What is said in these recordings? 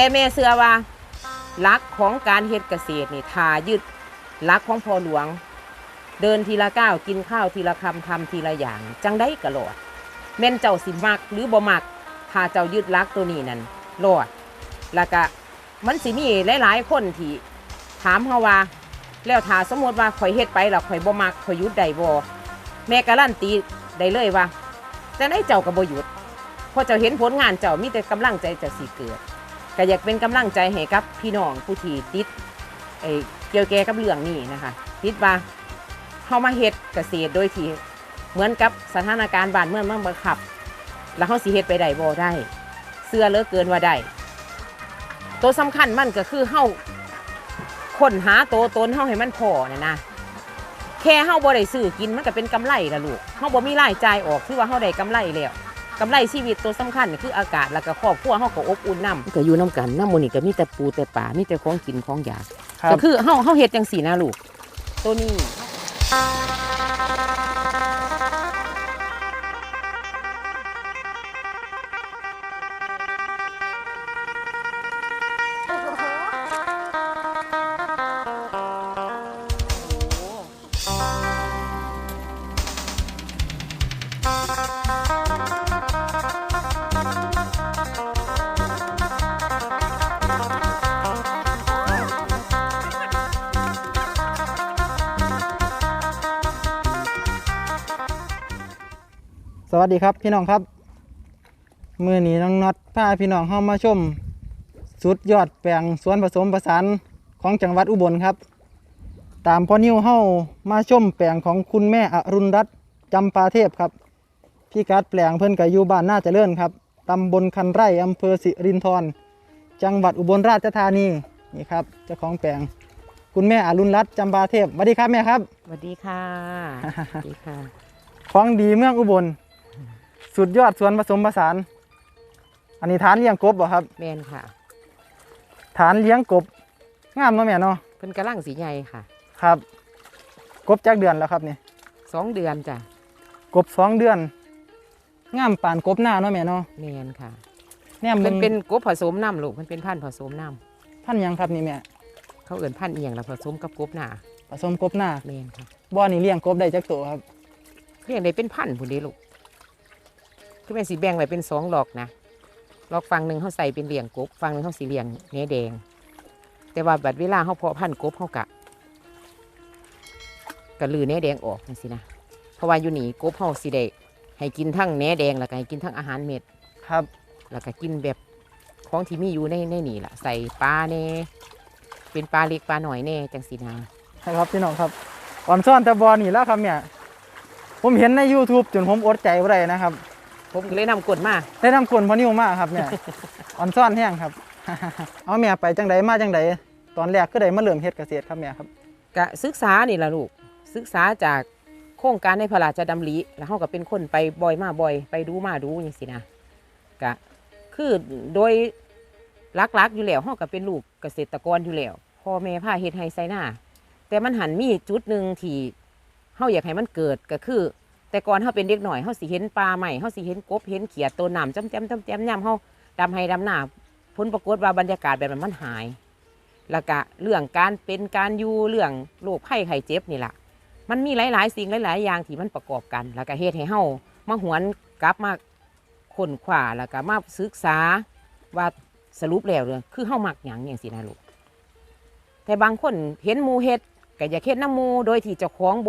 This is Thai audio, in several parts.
แต่แม่เชื่อว่าลักของการเฮ็ดเกษตรนี่ทายึดลักของพ่อหลวง เดินทีละก้าวกินข้าวทีละคำทำทีละอย่าง จังได้กระโลดแม่นเจ้าสิมักหรือบ่มักถ้าเจ้ายึดลักตัวนี้นั่นรอดแล้วก็มันสิมีหลายๆคนที่ถามเฮาว่า แล้วถ้าสมมติว่าข่อยเฮ็ดไปแล้วข่อยบ่มักข่อยยุดได้บ่แม่การันตีได้เลยว่าแต่ได้เจ้าก็บ่หยุดพราะเจ้าเห็นผลงานเจ้ามีแต่กำลังใจจะสิเกิด ก็อยากเป็นกำลังใจให้กับพี่น้องผู้ที่ติดไอ้เกี่ยวแก่กับเรื่องนี้นะคะติดว่าเฮามาเฮ็ดเกษตรโดยที่เหมือนกับสถานการณ์บ้านเมืองมันบังคับ แล้วเฮาสิเฮ็ดไปได้บ่ได้เสื้อเลือเกินว่าได้ตัวสำคัญมันก็คือเฮาค้นหาตัวตนเฮาให้มันพอน่ะนะแค่เฮาบ่ได้ซื้อกินมันก็เป็นกำไรละลูกเฮาบ่มีรายจ่ายออกคือว่าเฮาได้กำไรแล้ว กำไรชีวิตตัวสำคัญก็คืออากาศแล้วก็ครอบครัวเฮาก็อบอุ่นนํก็อยู่นํกันนำมื้อนี้ก็มีแต่ปูแต่ป่ามีแต่ของกินของอยากครับ ก็คือเฮาเฮาเฮ็ดจังซี่นะลูก ตัวนี้ วัสดีครับพี่น้องครับมือนี้น้องน็อตพาพี่น้องเข้ามาชม สุดยอดแปลงสวนผสมผสานของจังหวัดอุบลครับ ตามพ่อนิ้วเข้ามาชมแปลงของคุณแม่อรุณรัตน์จำปาเทพครับพี่กัดแปลงเพิ่นกับอยู่บ้านน่าเจะเลื่อนครับตำบลคันไร่อำเภอสิรินธรจังหวัดอุบลราชธานีนี่ครับเจ้าของแปลง คุณแม่อรุณรัตน์จำปาเทพสวัสดีครับแม่ครับสวัสดีค่ะสวัสดีค่ะ ของดีเมืองอุบล สุดยอดสวนผสมผสาน อันนี้ฐานเลี้ยงกบบ่ครับ แม่นค่ะ ฐานเลี้ยงกบ งามเนาะแม่เนาะ เพิ่นกำลังสีใหญ่ค่ะ ครับ กบจักเดือนแล้วครับนี่ สองเดือนจ้ะ กบสองเดือน งามปานกบหน้าเนาะแม่เนาะแม่นค่ะ แนมมัเบิ่นงเป็นกบผสมน้ำลูกมันเป็นพันธุ์ผสมน้พันธุ์หยังครับนี่แม่ำเขาเอื่นพันธุ์เอียงแล้วผสมกับกบหนาผสมกบหน้า แม่นค่ะบ่อนี่เลี้ยงกบได้จักตัวครับ เรียกได้เป็นพันธุ์ผู้เดีลูก คือแม่นสีแบ่งไว้เป็นสองหลอกนะหลอกฝั่งหนึ่งเขาใส่เป็นเลี้ยงกบฝั่งหนึ่งเขาสีเลี้ยงเนื้อแดง แต่ว่าบัดเวลาเขาเพาะพันธุ์กบเขากะกะลือเนื้อแดงออกจังสินะเพราะว่าอยู่นี่กบเขาสีได้ให้กินทั้งเนื้อแดงแล้วก็ให้กินทั้งอาหารเม็ดครับ แล้วก็กินแบบของที่มีอยู่ในในนี่แหละใส่ปลาเน่เป็นปลาเล็กปลาหน่อยเน่จังสีนาครับพี่น้องครับอ่อนซ่อนแต่บ่อนี่แล้วครับเนี่ย ผมเห็นใน YouTube จนผมอดใจบ่ได้นะครับ ผมก็เลยนำกดมาได้นำกวนพ่อนิ้วมากครับเนี่ย อ่อนซ่อนแห้งครับ เอาแม่ไปจังใดมาจังใดตอนแรกก็ได้มาเริ่มเฮ็ดเกษตรครับแม่ครับ กะศึกษานี่ล่ะลูก ศึกษาจากโครงการในพระราชดำริแล้วเขาก็เป็นคนไปบ่อยมาบ่อย ไปดูมาดูอย่างสินะกะคือโดยลักๆอยู่แล้วเขาก็เป็นลูกเกษตรกรอยู่แล้วพ่อแม่พาเฮ็ดให้ไซหน้าแต่มันหันมีจุดหนึ่งที่เขาอยากให้มันเกิดก็คือ แต่ก่อนเขาเป็นเด็กหน่อยเขาสิเห็นปลาใหม่เขาสิเห็นกบเห็นเขียดตัวหนามจ้ำจ้ำจ้ำจ้ำย่ำเขาดำให้ดำหน้าผลปรากฏว่าบรรยากาศแบบมันหาย แล้วก็เรื่องการเป็นการอยู่เรื่องโรคไข้ไข้เจ็บนี่แหละมันมีหลาย ๆ สิ่งหลาย ๆ อย่างที่มันประกอบกัน แล้วก็เฮ็ดให้เฮามาหวนกลับมาค้นคว้าแล้วก็มาศึกษาว่าสรุปแล้วเลยคือเฮามักหยังอย่างสินะลูกแต่บางคนเห็นมูเฮ็ดก็อยากเฮ็ดน้ำมูโดยที่เจ้าของโบ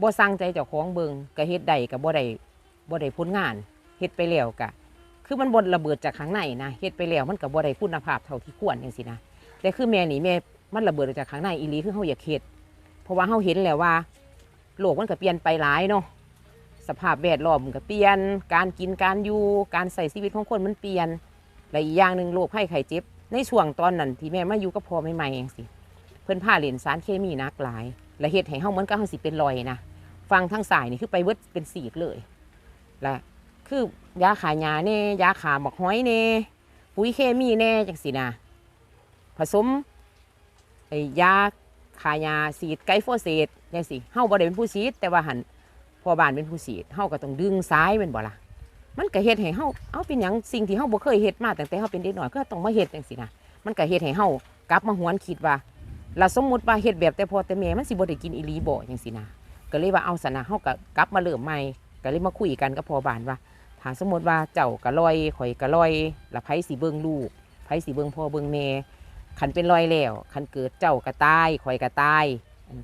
บ่สั่งใจเจ้าของเบิงก็เฮ็ดได้ก็บ่ได้บ่ได้ผลงานเฮ็ดไปแล้วก็คือมันบ่ระเบิดจากข้างในนะเฮ็ดไปแล้วมันก็บ่ได้คุณภาพเท่าที่ควรจังซี่นะแต่คือแม่นี่แม่มันระเบิดจากข้างในอีหลีคือเฮาอยากเฮ็ดเพราะว่าเฮาเห็นแล้วว่าโลกมันก็เปลี่ยนไปหลายเนาะสภาพแวดล้อมมันก็เปลี่ยน การกินการอยู่การใส่ชีวิตของคนมันเปลี่ยนและอีกอย่างหนึ่งโรคภัยไข้เจ็บ ในช่วงตอนนั้นที่แม่มาอยู่กับพ่อใหม่ๆจังซี่เพิ่นพาเล่นสารเคมีนักหลาย และเฮ็ดให้เฮาเหมือนกับเฮาสิเป็นรอยนะ ฟังทางสายนี่คือไปเบิดเป็นสีกเลยและคือยาขายยาแน่ยาขาหมอกห้อยแน่ปุ๋ยเคมีแน่จังซี่นะผสมไอ้ยาขายาสีดไกลโฟเซตยังสิเฮาบ่ได้เป็นผู้ฉีดแต่ว่าหันพอบ้านเป็นผู้ฉีดเฮาก็ต้องดึงซ้ายเป็นบ่ล่ะมันก็เฮ็ดให้เฮาเอาเป็นหยังสิ่งที่เฮาบ่เคยเฮ็ดมาตั้งแต่เฮาเป็นเด็กน้อยก็ต้องมาเฮ็ดจังซี่นะมันก็เฮ็ดให้เฮากลับมาหวนคิดว่าเราสมมุติว่าเฮ็ดแบบแต่พอแต่แม่มันสิบ่ได้กินอีหลีบ่จังซี่นะ ก็เลยว่าเอาสนะเฮาก็กลับมาเริ่มใหม่ก็เลยมาคุยกันกับพ่อบ้านว่าถ้าสมมติว่าเจ้าก็ลอยข่อยก็ลอยล้วไผสิเบิ่งลูกไผสิเบิ่งพ่อเบิ่งแม่คันเป็นรอยแล้วคันเกิดเจ้าก็ตายข่อยก็ตาย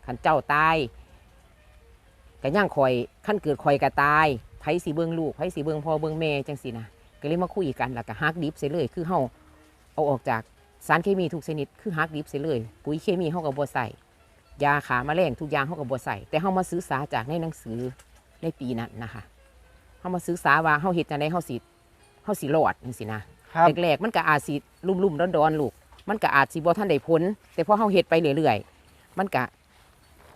คันเจ้าตายก็ย่างข่อยคันเกิดข่อยก็ตายไผสิเบิ่งลูกไผสิเบิ่งพ่อเบิ่งแม่จังสินะก็เลยมาคุยกันแล้วก็ฮักดิบเสียเลย คือเฮาเอาออกจากสารเคมีทุกชนิด คือฮักดิบเสียเลย ปุ๋ยเคมีเฮาก็บ่ใส่ ยาขาแมลงทุกอย่างเฮาก็บ่ใส่แต่เฮามาศึกษาจากในหนังสือในปีนั้นนะคะเฮามาศึกษาว่าเฮาเฮ็ดจังไดเฮาสิเฮาสิรอดจังซี่นะครับแรกๆมันก็อาจสิลุ่มๆดอนๆลูก มันก็อาจสิบ่ทันได้ผลแต่พอเฮาเฮ็ดไปเรื่อยๆมันก็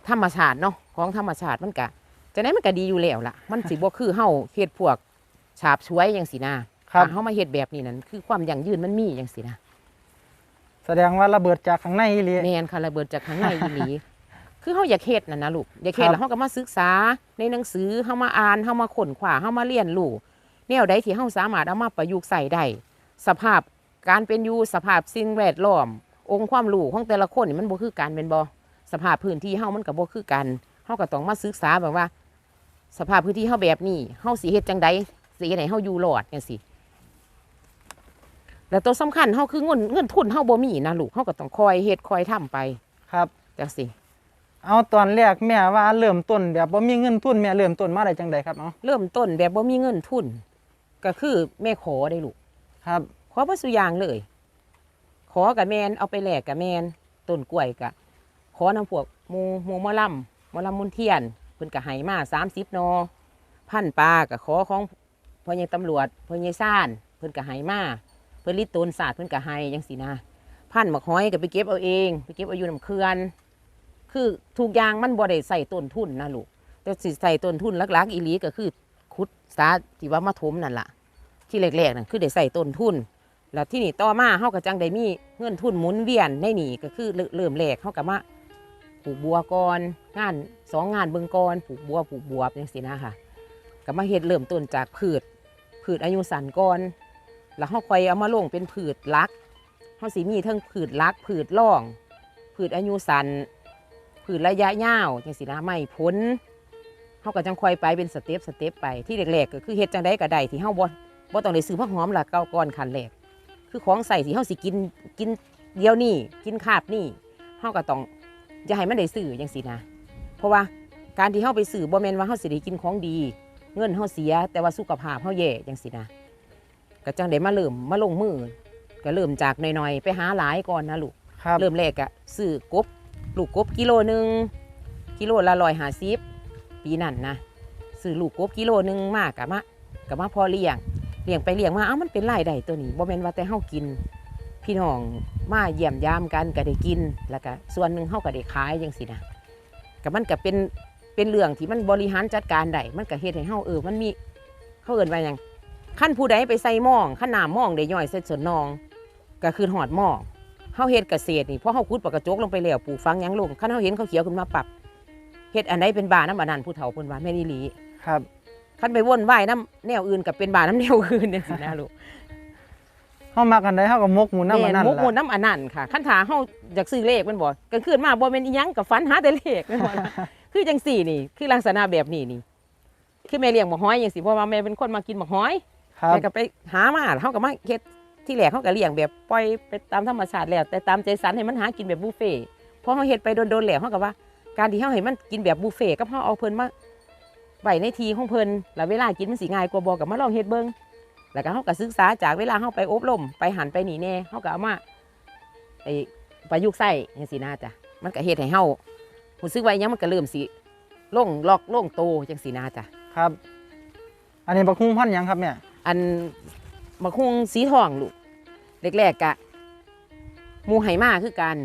ธรรมชาติเนาะของธรรมชาติมันก็จะได้มันก็ดีอยู่แล้วล่ะ มันสิบ่คือเฮาเฮ็ดพวกฉาบช่วยอย่างสินะครับถ้าเฮามาเฮ็ดแบบนี้นั่นคือความยั่งยืนมันมีอย่างสินะแสดงว่าระเบิดจากข้างในอีหลีแม่นค่ะระเบิดจากข้างในอีหลี คือเฮาอยากเฮ็ดนั่นนะลูกอยากเฮ็ดครับแล้วเฮาก็มาศึกษาในหนังสือเฮามาอ่านเฮามาค้นคว้าเฮามาเรียนรู้แนวใดที่เฮาสามารถเอามาประยุกต์ใส่ได้สภาพการเป็นอยู่สภาพสิ่งแวดล้อม องค์ความรู้ของแต่ละคนนี่มันบ่คือกันเป็นบ่สภาพพื้นที่เฮามันก็บ่คือกันเฮาก็ต้องมาศึกษาแบบว่า สภาพพื้นที่เฮาแบบนี้เฮาสิเฮ็ดจังใดสิเฮ็ดให้เฮาอยู่รอดจังซี่แล้วตัวสำคัญเฮาคือเงินเงินทุนเฮาบ่มีนะลูกเฮาก็ต้องคอยเฮ็ดคอยทำไปครับจังซี่ เอาตอนแรกแม่ว่าเริ่มต้นแบบบ่มีเงินทุนแม่เริ่มต้นมาได้จังใดครับเอาเริ่มต้นแบบบ่มีเงินทุน ก็คือแม่ขอได้ลูกครับ ขอบ่สุอย่างเลย ขอกับแมนเอาไปแลกกับแมนต้นกล้วยกะขอนำพวกหมูหมูหมะลำหมะลำมุนเทียนเพิ่นก็ให้มา30นอ พันปลาก็ขอของพ่อใหญ่ตำรวจพ่อใหญ่ซ่าน เพิ่นก็ให้มาเพิ่นลิตโตนศาสตร์เพิ่นก็ให้จังซี่นะพันหมักหอยก็ไปเก็บเอาเอง ไปเก็บเอาอยู่น้ำเขื่อน คือทุกอย่างมันบ่ได้ใส่ต้นทุนนะลูกแต่สิใส่ต้นทุนหลักๆอีหลีก็คือขุดสาที่ว่ามาถมนั่นล่ะ ที่แรกๆนั่นคือได้ใส่ต้นทุน แล้วที่นี่ต่อมาเฮาก็จังได้มีเงินทุนหมุนเวียนในนี่ก็คือเริ่มเริ่มแรกเฮาก็มาปลูกบัวก่อนงานสองงานเบิ่งก่อนปลูกบัวปลูกบัวจังซี่นะค่ะก็มาเฮ็ดเริ่มต้นจากพืชพืชอายุสั้นก่อนแล้วเฮาค่อยเอามาลงเป็นพืชลักเฮาสิมีทั้งพืชลักพืชร่อง พืชอายุสั้น พืชระยะยาวจังซี่นะไม่ผลเฮาก็จังค่อยไปเป็นสเต็ปสเต็ปไปที่แรกๆก็คือเฮ็ดจังไดก็ได้ที่เฮาบ่บ่ต้องได้ซื้อผักหอมละเก้าก่อนขั้นแรกคือของใส่ที่เฮาสิกินกินเดียวนี่กินคาบนี่เฮาก็ต้องอย่าให้มันได้ซื้อจังซี่นะ เพราะว่าการที่เฮาไปซื้อบ่แม่นว่าเฮาสิได้กินของดี เงินเฮาเสีย แต่ว่าสุขภาพเฮาแย่จังซี่นะก็จังได้มาเริ่มมาลงมือก็เริ่มจากน้อยๆไปหาหลายก่อนนะลูกครับเริ่มแรกอะซื้อกบ ลูกกบกิโลหนึ่งกิโลละร้อยห้าสิบปีนั้นนะซื้อลูกกบกิโลหนึ่งมากกะมะกะมาพอเลี้ยงเลี้ยงไปเลี้ยงมาเอ้ามันเป็นรายได้ตัวนี้บ่แม่นว่าแต่เฮากิน พี่น้องมาเยี่ยมยามกันก็ได้กินแล้วก็ส่วนหนึ่งเฮาก็ได้ขายจังซี่นะก็มันก็เป็นเป็นเรื่องที่มันบริหารจัดการได้มันก็เฮ็ดให้เฮาเออมันมีเขาเอิ้นว่าหยังขั้นผู้ใดไปใส่หม้องขั้นน้ำหม้องได้ย่อยใส่ส่วนนอง ก็คือหอดหม้อ เฮาเฮ็ดเกษตรนี่พอเฮาขุดปากกระจกลงไปแล้วปลูกฟังหยังลงคันเฮาเห็นเขาเขียวขึ้นมาปรับเฮ็ดอันไหนเป็นบาน้ำอันนั้นผู้เฒ่าเพิ่นว่าแม่นอีหลีครับ คันไปวนว่ายน้ำแนวอื่นกับเป็นบาน้ำแนวอื่นจังซี่นะลูกเฮามากันได้เฮาก็มกหมูน้ำมันแม่นั่นมุกล่ะมนน้ำอันนั้นค่ะคันถาเฮาอยากซื้อเลขแมันบ่กลางคืนมาบ่แม่นอีหยังกับฝันหาแต่เลขแม่นบ่ล่ะ คือจังซี่นี่ คือลักษณะแบบนี้นี่ คือแม่เลี้ยงหมกฮ้อยจังซี่เพราะว่าแม่เป็นคนมากินหมกฮ้อยครับ แม่ก็ไปหามาเขาก็มาเฮ็ด ที่แรกเขาก็เลี้ยงแบบปล่อยไปตามธรรมชาติแล้ว แต่ตามใจสันให้มันหากินแบบบุฟเฟ่ต์พอเขาเฮ็ดไปโดนๆแล้วเขาก็ว่า การที่เขาให้มันกินแบบบุฟเฟ่ต์กับเขาเอาเพิ่นมาไว้ในทีของเพิ่นแล้วเวลากินมันสิง่ายกว่าบอกกับมาลองเฮ็ดเบิ่งแล้วก็เขาก็ศึกษาจากเวลาเขาไปอบรมไปหันไปนี่แน่เขาก็เอามาไอ้ประยุกต์ใส่จังซี่นะจ้ะมันก็เฮ็ดให้เฮารู้สึกว่าอิหยังมันก็เริ่มสิลงล็อกลงโตจังซี่นะจ้ะครับ อันนี้บักฮุ้งพันธุ์หยังครับเนี่ยอัน มะคุงสีทองลูกแรกๆกะหมูไหมาคือกัน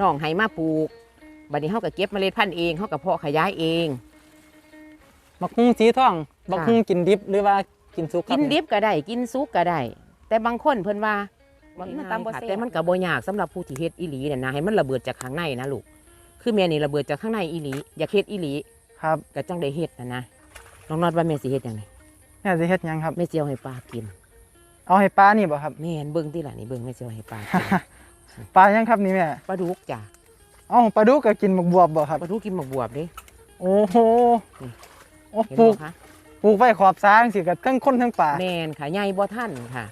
น้องไหมาปลูกบัดนี้เขาก็เก็บเมล็ดพันธุ์เองเขาก็เพาะขยายเองบักฮุ้งสีทองบักฮุ้งกินดิบหรือว่ากินสุกครักิบนดิบก็ได้กินซุกก็ได้ แต่บางคนเพิ่นว่ามันมันตามบ่ค่ะแซ่บแต่มันก็บ่ยากสำหรับผู้ที่เฮ็ดอีหลีเนี่ยนะให้มันระเบิดจากข้างในนะลูกคือแม่นี่ระเบิดจากข้างในอีหลีอยากเฮ็ดอีหลีครับก็จังได้เฮ็ดนะนะน้องนอดว่าแม่สิเฮ็ดยังไงแม่สิเฮ็ดหยังครับแม่เจียวให้ปลากิน เอาให้ปลานี่บ่ครับ แม่นเบิ่งที่ล่ะนี่เบิ่งแม่เจียวให้ปลากิน ปลายังครับนี่แม่ ปลาดุกจ้ะเอาปลาดุกก็กินหมกบวบบ่ครับ ปลาดุกกินหมกบวบเด้โอ้โหนี่โอ้เห็นปลูกบ่คะปลูกไว้ขอบสาจังสิกับทั้งคนทั้งป่าแม่นค่ะใหญ่บ่ทันค่ะ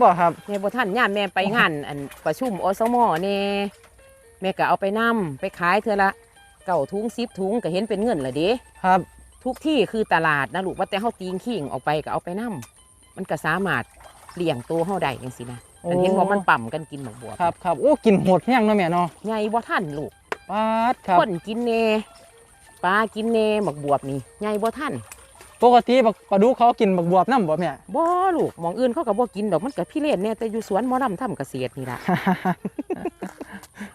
บ่ครับ ใหญ่บ่ทันย่ามแม่ไปงาน อันประชุมอสมแน่แม่ก็เอาไปนํไปขายเทื่อละเก่าถุง10ถุงก็เห็นเป็นเงินละเด้ ครับ ทุกที่คือตลาดนะลูกว่าแต่เฮาตีงขิงออกไปก็เอาไปนํมันก็สามารถ เลี้ยงตัวเฮาได้จังซี่นะอันเห็นว่ามันปั่มกันกินหมกบวบครับครับโอ้กินโหดแห้งเนาะแม่เนาะใหญ่บ่ทันลูกปาดครับคนกินแน่ปลากินแน่หมกบวบนี่ใหญ่บ่ทันปกติบักปลาดุกเขากินบักบวบนํบ่แม่ บ่ลูกหมองอื่นเขาก็บ่กินดอกมันก็พี่เล่นแน่แต่อยู่สวนหมอลำทำเกษตรนี่ล่ะ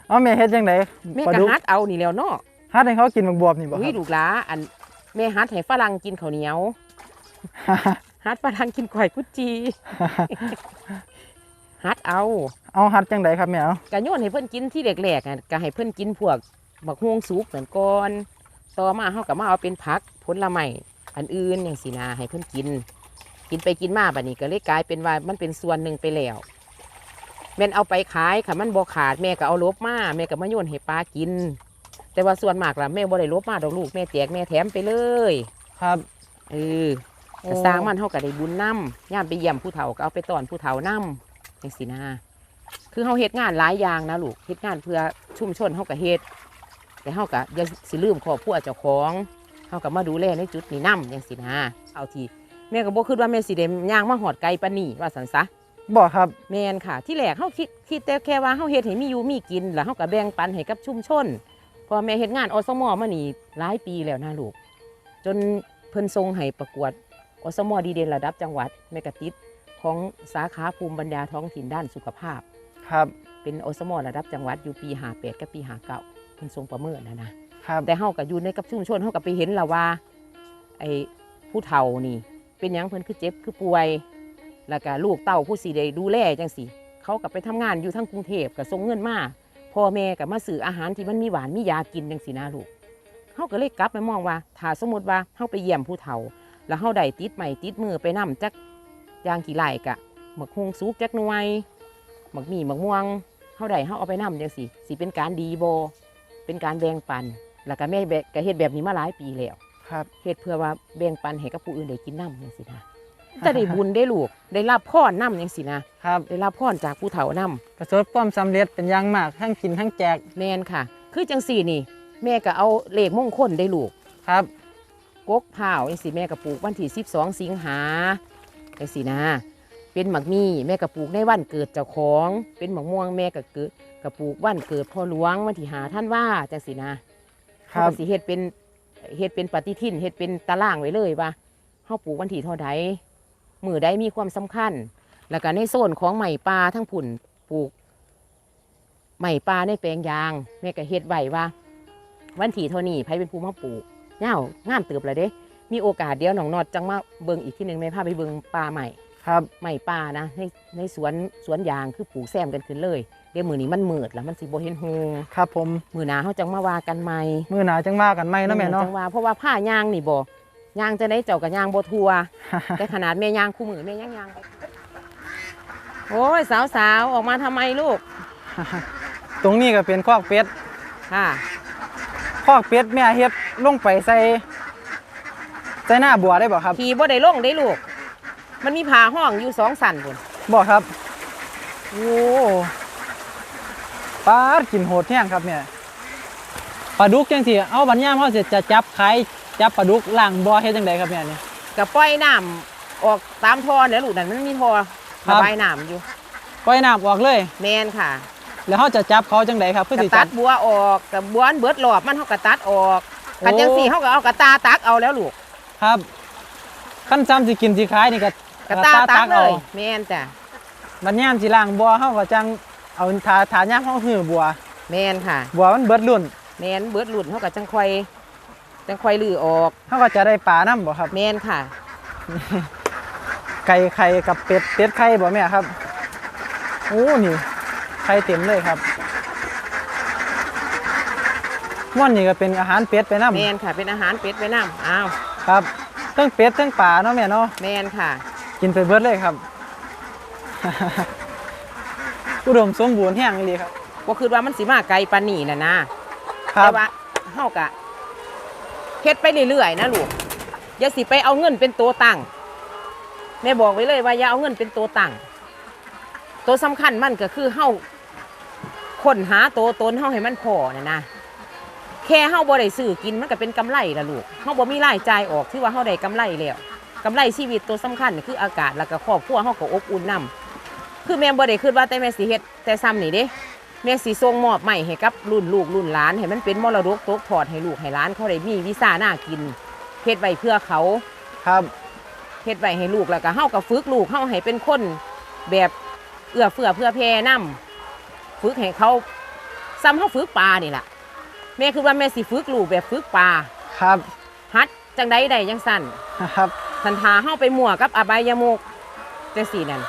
เอาแม่เฮ็ดจังไดแม่ปลาก็ดุกฮัดเอานี่แล้วเนาะ ฮัดให้เขากินบักบวบนี่บ่คอุ้ยรับ ลูกหลาอันแม่ฮัดให้ฝรั่งกินข้าวเหนียว ฮัดฝรั่งกินก๋วยกุจีฮัดเอาเอาฮัดจังไดครับแม่เอากะโยนให้เพิ่นกินที่แรกๆอะก็ให้เพิ่นกินพวกบักฮวงสุกนั่นก่อนต่อมาเฮาก็มาเอาเป็นผักผลไม้อันอื่นอย่างสินาให้เพิ่นกิน กินไปกินมาบัดนี้ก็เลยกลายเป็นว่ามันเป็นส่วนหนึ่งไปแล้วแม่นเอาไปขายค่ะมันบ่ขาดแม่ก็เอาลบมาแม่ก็มาโยนให้ปลากิน แต่ว่าส่วนมากล่ะแม่บ่ได้ลบมาดอกลูกแม่แจกแม่แถมไปเลย ครับเออ ก็สร้างมันเฮาก็ได้บุญนํย่ามไปเยี่ยมผู้เฒ่าก็เอาไปต้อนผู้เฒ่านํจังสินาคือเฮาเฮ็ดงานหลายอย่างนะลูกเฮ็ดงานเพื่อชุมชนเฮาก็เฮ็ดแต่เฮาก็อย่าสิลืมครอบครัวเจ้าของเฮาก็มาดูแลในจุดนี้นำจังซี่นะเอาทีแม่ก็บ่คิดว่าแม่สิได้ย่างมาหอดไกลปานนี้ว่าซั่นซะบ่ครับแม่นค่ะ ที่แรกเฮาคิดคิดแต่แค่ว่าเฮาเฮ็ดให้มีอยู่มีกินแล้วเฮาก็แบ่งปันให้กับชุมชนเพอแม่เฮ็ดงานอสมมานี่หลายปีแล้วนะลูกจนเพิ่นส่งให้ประกวด อสมดีเด่นระดับจังหวัดแม่กะติดของสาขาภูมิปัญญาท้องถิ่นด้านสุขภาพ ครับ เป็นอสมระดับจังหวัดอยู่ปีหาแปดกับปีหาเก่าเพิ่นทรงประเมินนะนะครับแต่เฮาก็อยู่ในกับชุมชนเฮาก็ไปเห็นและว่าไอ้ผู้เฒ่านี่ เป็นหยังเพิ่นคือเจ็บคือป่วย แล้วก็ลูกเต้าผู้สิได้ดูแลจังสิเขาก็ไปทำงานอยู่ทั้งกรุงเทพก็ส่งเงินมาพ่อแม่ก็มาซื้ออาหารที่มันมีหวานมียากินจังสินะลูกเฮาก็เลยกลับไปมองว่าถ้าสมมติว่าเฮาไปเยี่ยมผู้เฒ่า แล้วเฮาได้ติดใหม่ติดมือไปนํจักอยางกี่ไร่กะหมักฮวงสุกจักหน่วยหมักมีหมักม่วงเฮาได้เฮาเอาไปนำจังสิสิเป็นการดีบ่เป็นการแบ่งปัน แล้วก็แม่แบกก็เฮ็ดแบบนี้มาหลายปีแล้วครับเฮ็ดเพื่อว่าแบ่งปันให้กับผู้อื่นได้กินนำจังสินะจะได้บุญได้ลูกได้รับพรนำจังสินะครับได้รับพรจากผู้เฒ่านำประสบความสำเร็จเป็นอย่างมากทั้งกินทั้งแจกแม่นค่ะ คือจังสี่นี่ แม่ก็เอาเลขมงคลได้ลูกครับ กกพร้าวจังสิแม่ก็ปลูกวันที่12สิงหาจังสินะ เป็นหมักมีแม่ก็ปลูกในวันเกิดเจ้าของ เป็นหมักม่วงแม่ก็เกิดก็ปลูกวันเกิดพ่อหลวงวันที่หาท่านว่าจังสินะคเขารับก็สิเฮ็ดเป็นเฮ็ดเป็นปฏิทินเฮ็ดเป็นตารางไว้เลยว่าเฮาปลูกวันที่เท่าใดมือใดมีความสำคัญ แล้วก็ในโซนของใหม่ปลาทั้งผุ่นปลูกใหม่ปลาในแปลงยางแม่ก็เฮ็ดไว้ว่า วันที่เท่านี้ไผเป็นผู้มาปลูก เงางามเติบเลยเด้ มีโอกาสเดียวน้องนอดจังมาเบิ่งอีกที่หนึ่งแม่พาไปเบิ่งปลาใหม่ครับใหม่ปลานะในในสวนสวนยางคือปลูกแซมกันขึ้นเลย เดี๋ยวมือนี้มันมืดแล้วมันสิบ่เห็นโฮงครับผมมือหนาเขาจังมาว่ากันใหม่มื้อหน้าจังว่ากันใหม่เนาะแม่เนาะจังว่าเพราะว่าผ้ายางนี่บ่ยางจะได้เจ้ากับยางบ่ทัวแต่ขนาดแม่ยางคู่มือแม่ยางยางไปโอ้ยสาวๆออกมาทำไมลูก ตรงนี้ก็เป็นคอกเป็ดค่ะ คอกเป็ดแม่เฮ็ดลงไปใส่ใส่หน้าบัวได้บ่ครับ ขี่บ่ได้ลงได้ลูก มันมีผาห้องอยู่สองสันพุ่นบ่ครับ โอ้ปลาดกินโหดแห้งครับเนี่ยปลาดุกจังสิเอาบัญญามเฮาสิจะจับขายจับปลาดุกล้างบ่อเฮ็ดจังไดครับเนี่ยนี่ กับปล่อยน้ำออกตามท่อเนี่ยลูกนั่นมันมีท่อครับระบายน้ำอยู่ปล่อยน้ำออกเลย แมนค่ะ แล้วเฮาจะจับเขาจังไดครับเพื่อกระสิตัจัดบบัวออกกับบัวอันเบิดหลอบมันเขากระตัดออกกันโอ้จังสี่เขาก็เอากระตาตักเอาแล้วลูกครับขั้นซ้ำสิกินสิขายนี่ก็กระตาตักเลเอายแมนจ้ะบัญญามสิล้างบัวเฮาก็จังเอาถาถายามเฮาหื้อบัว แมนค่ะ บัวมันเบิดรุ่นแมนเบิดหลุดเขาก็จังคอยจังคอยลือออกเฮาก็จะได้ปลานํบ่ครับ แมนค่ะ ไก่ไข่กับเป็ดเป็ดไข่บ่แม่ครับโอ้นี่ไข่เต็มเลยครับม่วนนี่ก็เป็นอาหารเป็ดไปนำแมนค่ะเป็นอาหารเป็ดไว้น้ำอ้าวครับเคทั้งเป็ดทั้งปลาเนาะแม่เนาะแมนค่ะ กินไปเบิดเลยครับ อุดมสมบูรณ์แห้งเลยครับก็คือว่ามันสิมาไกลปานนี่น่ะนะครัแต่บว่าเฮากะเฮ็ดไปเรื่อยๆนะลูกอย่าสิไปเอาเงินเป็นตัวตั้งแม่บอกไว้เลยว่าอย่าเอาเงินเป็นตัวตั้งตัวสำคัญมันก็คือเฮา ค้นหาตัวตนเฮาให้มันพอน่ะนะแค่เฮาบ่ได้ซื้อกินมันก็เป็นกำไรละลูกเฮาบ่มีรายจ่ายออกถือว่าเฮาได้กำไรแล้วกำไรชีวิตตัวสำคัญนี่คืออากาศแล้วก็ครอบครัวเฮาก็อบอุ่นนํคือแม่บ่ได้คิดว่าแต่แม่สิเฮ็ดแต่ซ้ำนี่เด้แม่สีทรงมอบใหม่ให้กับรุ่นลูกรุ่นหลานให้มันเป็นมรดกตกทอดให้ลูกให้หลานเขาได้มีวิซาหน้ากินเฮ็ดไว้เพื่อเขาครับเฮ็ดไว้ให้ลูกแล้วก็เฮากับฝึกลูกเฮาให้เป็นคนแบบเอื้อเฟื้อเพื่อแพ่นํ ฝึกให้เขาซ้ำเฮาฝึกปลานี่ล่ะแม่คือว่าแม่สิฝึกลูกแบบฝึกปลาครับฮัดจังใดใดจังสั่นครับทันทาเฮาไปมั่วกับอบายมุกจังสี่นั่น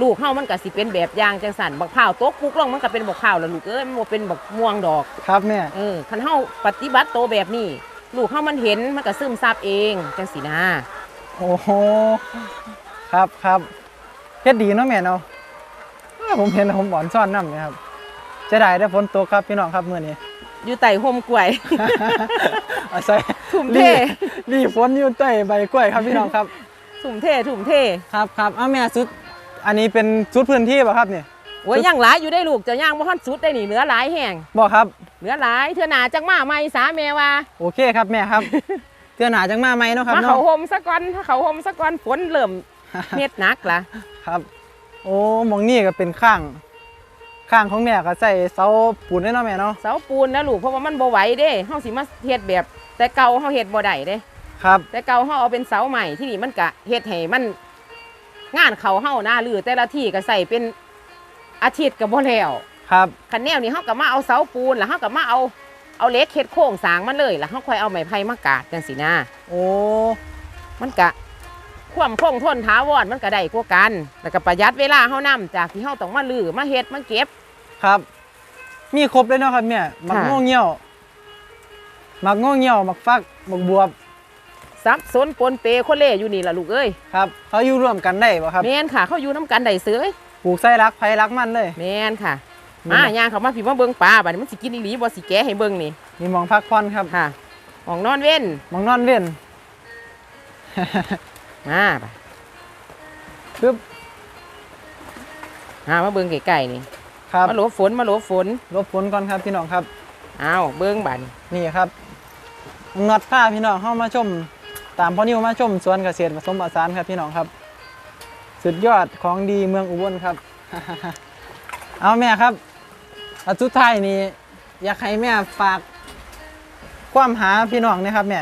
ลูกเฮามันก็สิเป็นแบบอย่างจังสั่นบักพร้าวตกปุกลงมันก็เป็นบักพร้าวแล้วลูกเอ้ยมันบ่เป็นบักม่วงดอกครับแม่เออคันเฮาปฏิบัติโตวแบบนี้ ลูกเฮามันเห็นมันก็ซึมซับเองจังสินะโอ้โหครับครับเฮ็ดดีเนาะแม่เนาะอ้าผมเห็นแล้วผมอ่อนซ่อนน้ำเลยครับ จะได้ได้อฝนตกครับพี่น้องครับมื้อนี้ อยู่ใต้ห่มกล้วย อาศัยทุ่มเท รีรีฝนอยู่ใต้ใบกล้วยครับพี่น้องครับ ถุ่มเทถุ่มเทครับครับเอาแม่สุด อันนี้เป็นสุดพื้นที่ป่ะครับเนี่ยโอ้ยยังหลายอยู่ได้ลูกเจะย่างบ่ทันสุดได้นี่เหลือหลายแห่งบอกครับ เหลือหลายเทื่อหนาจังมาใหม่สาแม่ว่าโอเคครับแม่ครับ เตือนหนาจังมาไหมเนาะครับมาเนาะเขาห่มซะก่อนถ้าเขาห่มซะก่อนฝนเริ่มเม็ดหนักละครับ โอ้หมองนี่ก็เป็นข้าง ข้างของแม่ก็ใส่เสาปูนได้เนาะแม่เนาะเสาปูนนะลูกเพราะว่ามันบ่ไหวเด้เฮาสิมาเฮ็ดแบบ แต่เก่าเฮาเฮ็ดบ่ได้เด้ครับ แต่เก่าเฮาเอาเป็นเสาใหม่ที่นี่มันก็เฮ็ดให้มัน งานเขาเฮาหน้าลือแต่ละที่ก็ใส่เป็นอาทิตย์ก็บ่แล้วครับคันแนวนี้เฮาก็มาเอาเสาปูนแล้วเฮาก็มาเอาเอาเหล็กเฮ็ดโครงสร้างมันเลย แล้วเฮาค่อยเอาไม้ไผ่มากาดจังซี่นะโอ้มันก็ ความคงทนถาวรมันก็ได้กว่ากัน แล้วก็ประหยัดเวลาเฮานํจากที่เฮาต้องมาลือมาเฮ็ดมาเก็บ ครับ มีครบเลยเนาะครับแม่หมักค่ะโง่เงี้ยวหมักโง่เงี้ยวหมักฟักหมักบวบซับซ้อนปนเปคนเล่อยู่นี่ล่ะลูกเอ้ยครับเขาอยู่ร่วมกันได้ป่ะครับแม่นค่ะ เขาอยู่นํกันได้เสยปลูกไส้รักไผ่รักมันเลยแม่นค่ะมีมาหมองย่างเขามาพี่มาเบิ่งปลาบัดนี้มันสิกินอีหลีบ่สิแกะให้เบิ่งนี่มีหมองพักผ่อนครับค่ะหมองนอนเว้นหมองนอนเว้น มาไปปึ๊บหามาเบิ่งไก่ๆนี่ครับมาหลบฝนมาหลบฝนลบฝนก่อนครับพี่น้องครับอ้าวเบิ่งบัดนี้นี่ครับนัดผ้าพี่น้องเข้ามาชม ตามพ่อนิวมาชมสวนเกษตรผสมผสานครับพี่น้องครับ สุดยอดของดีเมืองอุบลครับ เอาแม่ครับอันสุดท้ายนี้อยากให้แม่ฝากความหาพี่น้องนะครับแม่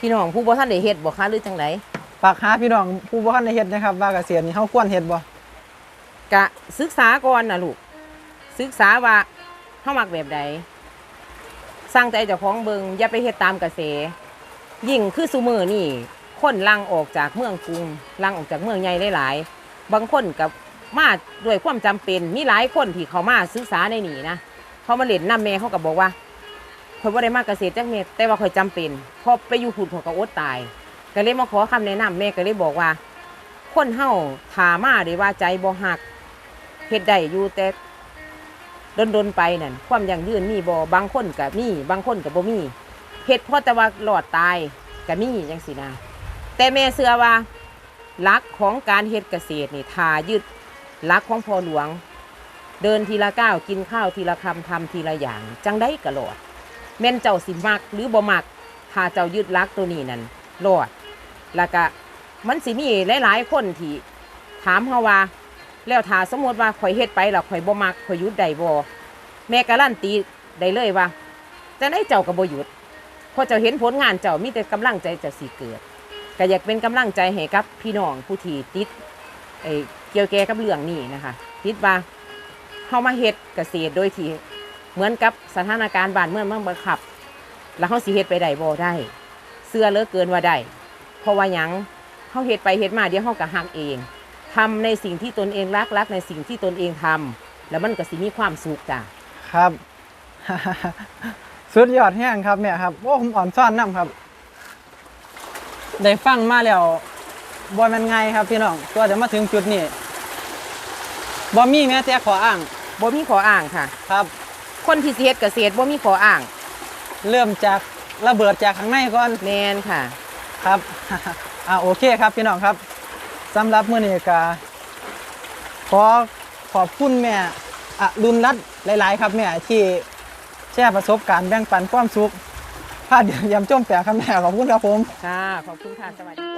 พี่น้องผู้บ่ทันได้เฮ็ดบ่คะหรือจังไดฝากหาพี่น้องผู้บ่ทันได้เฮ็ดนะครับ ว่าเกษตรนี่เฮาควรเฮ็ดบ่กะศึกษาก่อนนะลูกศึกษาว่าเฮามักแบบใดสร้างใจเจ้าของเบิงอย่าไปเฮ็ดตามกระแสยิ่งคือซุมือนี่คนลังออกจากเมืองกรุงลังออกจากเมืองใหญ่หลายๆบางคนกับมาด้วยความจำเป็นมีหลายคนที่เขามาศึกษาในนี่นะเขามาเล่นน้ำแม่เขาก็บอกว่า ข่อยบ่ได้มาเกษตรจักเม็ดแต่ว่าข่อยจำเป็นพอไปอยู่หุ่นของก็อดตาย ก็เลยมาขอคำแนะนำแม่ก็เลยบอกว่า คนเฮาถามาได้ว่าใจบ่หักเฮ็ดได้อยู่แต่ดนๆไปนั่นความยั่งยืนมีบ่บางคนก็มีบางคนก็บ่มีเฮ็ดพราะแต่ว่าหลอดตายก็มีจังซี่นะแต่แม่เชื่อว่าหลักของการเฮ็ดเกษตรนี่ทายึดหลักของพ่อหลวง เดินทีละก้าวกินข้าวทีละคำทำทีละอย่าง จังได้ก็รอด แม่นเจ้าสิมักหรือบ่มักถ้าเจ้ายึดหลักตัวนี้นั่นรอดแล้วก็มันสิมีหลายๆคนที่ถามเฮาว่า แล้วถ้าสมมติว่าข่อยเฮ็ดไปแล้วข่อยบ่มักข่อยหยุดได้บ่แม่การันตีได้เลยว่าจะได้เจ้าก็บ่หยุดเพราะเจ้าเห็นผลงานเจ้ามีแต่กำลังใจเจ้าสิเกิดก็อยากเป็นกำลังใจให้กับพี่น้องผู้ที่ติดไอ้เกี่ยวแก่กับเรื่องนี้นะคะติดว่าเฮามาเฮ็ดเกษตรโดยที่ เหมือนกับสถานการณ์บ้านเมืองมันบังคับ แล้วเฮาสิเฮ็ดไปได้บ่ได้ เสื้อเหลือเกินว่าได้เพราะว่าหยังเฮาเฮ็ดไปเฮ็ดมาเดี๋ยวเฮาก็ฮักเองทำในสิ่งที่ตนเองรักรักในสิ่งที่ตนเองทำแล้วมันก็สิมีความสุขจ้ะครับสุดยอดแห้งครับแม่ครับโอ้ผมอ่อนซ่อนน้ำครับได้ฟังมาแล้วบ่แม่นไงายครับพี่น้องตัวจะมาถึงจุดนี้บ่มีแม้แต่ขออ้างบ่มีขออ้างค่ะ ครับ คนที่สิเฮ็ดเกษตรบ่มีขออ้างเริ่มจากระเบิดจากข้างในก่อนแมนค่ะ ครับ อ่าโอเคครับพี่น้องครับสำหรับมื้อนี้ก็ขอขอบคุณแม่อรุณรัตน์หลาย ๆ ครับแม่ที่แชร์ประสบการณ์แบ่งปันความสุขพาเดี๋ยวยำจ้มแปลครับแม่ขอบคุณครับผม ค่ะ ขอบคุณค่ะ สวัสดีค่ะ